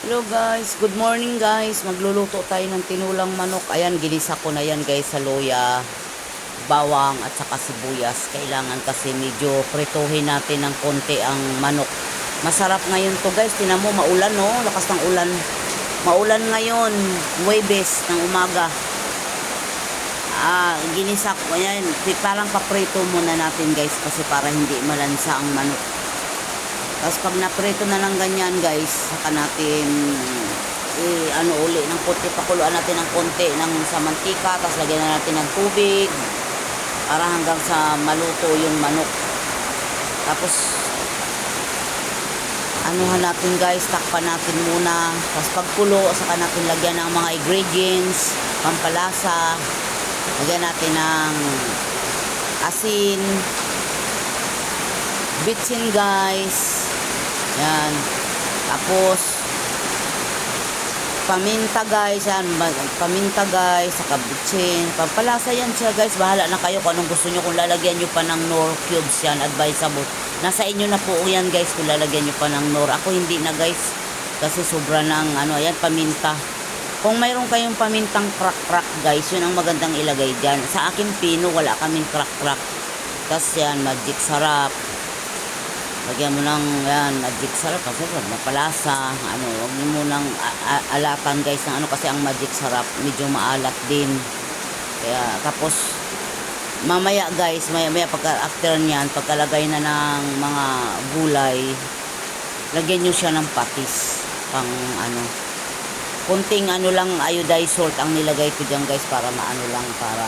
Hello guys, good morning guys. Magluluto tayo ng tinulang manok. Ayan, ginisa ko na yan guys sa loya, bawang at saka sibuyas. Kailangan kasi medyo prituhin natin ng konti ang manok. Masarap ngayon to guys. Tinan mo, maulan no? Lakas ng ulan. Maulan ngayon, Huwebes ng umaga. Ah, ginisa ko. Ayan, parang paprito muna natin guys kasi para hindi malansa ang manok. Tapos pag naprito na lang ganyan guys, saka natin eh, ano uli ng konti, pakuluan natin ng konti ng sa mantika, tapos lagyan na natin ng tubig para hanggang sa maluto yung manok. Tapos anuhan natin guys, takpan natin muna. Tapos pagkulo, saka natin lagyan ng mga ingredients, pampalasa. Lagyan natin ng asin, bitsin guys. Yan. Tapos, paminta guys. Yan. Paminta guys. Saka bitsin. Pampalasa yan siya guys. Bahala na kayo kung anong gusto nyo. Kung lalagyan nyo pa ng nor cubes yan. Advisable. Nasa inyo na po yan guys. Kung lalagyan nyo pa ng nor. Ako hindi na guys. Kasi sobra ng ano. Ayan. Paminta. Kung mayroon kayong pamintang crack-crack guys. Yun ang magandang ilagay dyan. Sa akin pino. Wala kaming crack-crack. Tapos yan. Magic sarap. Lagyan mo ng yan, magic sarap kasi pag mapalasa, ano, huwag mo munang a- a- alatan guys ng ano kasi ang magic sarap medyo maalat din. Kaya tapos mamaya guys, maya maya pagka after niyan, pagkalagay na ng mga gulay, lagyan niyo siya ng patis pang ano. Kunting ano lang iodized salt ang nilagay ko diyan guys para maano lang para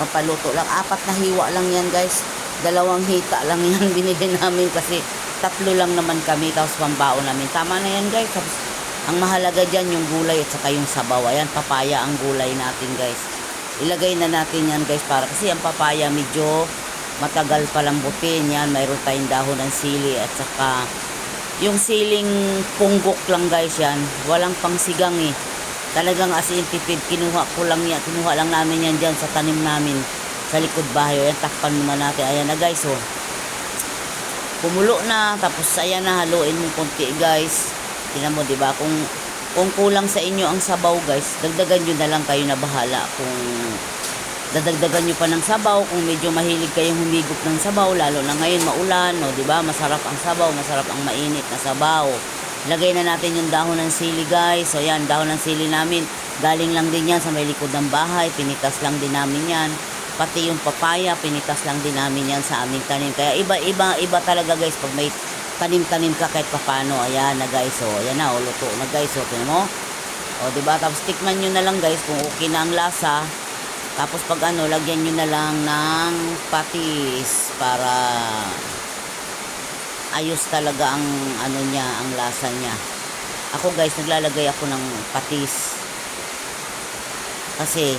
papaluto lang. Apat na hiwa lang yan guys. Dalawang hita lang yan binili namin kasi tatlo lang naman kami tapos pambao namin. Tama na yan guys. Tapos, ang mahalaga dyan yung gulay at saka yung sabaw. Ayan, papaya ang gulay natin guys. Ilagay na natin yan guys para kasi ang papaya medyo matagal palambutin yan. Mayroon tayong dahon ng sili at saka yung siling punggok lang guys yan. Walang pangsigang eh. Talagang as in tipid, kinuha ko lang yan. Kinuha lang namin yan dyan sa tanim namin sa likod bahay. Ayan, takpan muna natin. Ayan na guys, oh. Kumulo na, tapos ayan na, haluin mo konti guys. Tingnan mo, ba? Kung, kung kulang sa inyo ang sabaw guys, dagdagan nyo na lang kayo na bahala. Kung dadagdagan nyo pa ng sabaw, kung medyo mahilig kayong humigop ng sabaw, lalo na ngayon maulan, no, di ba? Masarap ang sabaw, masarap ang mainit na sabaw. Lagay na natin yung dahon ng sili guys. So yan, dahon ng sili namin. Galing lang din yan sa may likod ng bahay. Pinitas lang din namin yan. Pati yung papaya, pinitas lang din namin yan sa aming tanim. Kaya iba, iba, iba talaga guys pag may tanim-tanim ka kahit papano. Ayan na guys. So, ayan na. O, luto na guys. O, tingnan mo. O, diba? Tapos tikman nyo na lang guys kung okay na ang lasa. Tapos pag ano, lagyan nyo na lang ng patis para ayos talaga ang ano niya, ang lasa niya. Ako guys, naglalagay ako ng patis. Kasi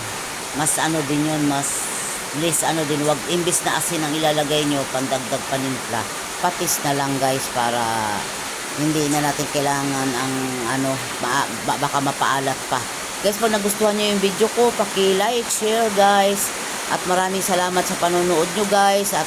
mas ano din yun, mas less ano din, wag imbis na asin ang ilalagay nyo, pandagdag panimpla. Patis na lang guys para hindi na natin kailangan ang ano, ma- ba- baka mapaalat pa. Guys, kung nagustuhan nyo yung video ko, paki-like, share guys. At maraming salamat sa panonood nyo guys. At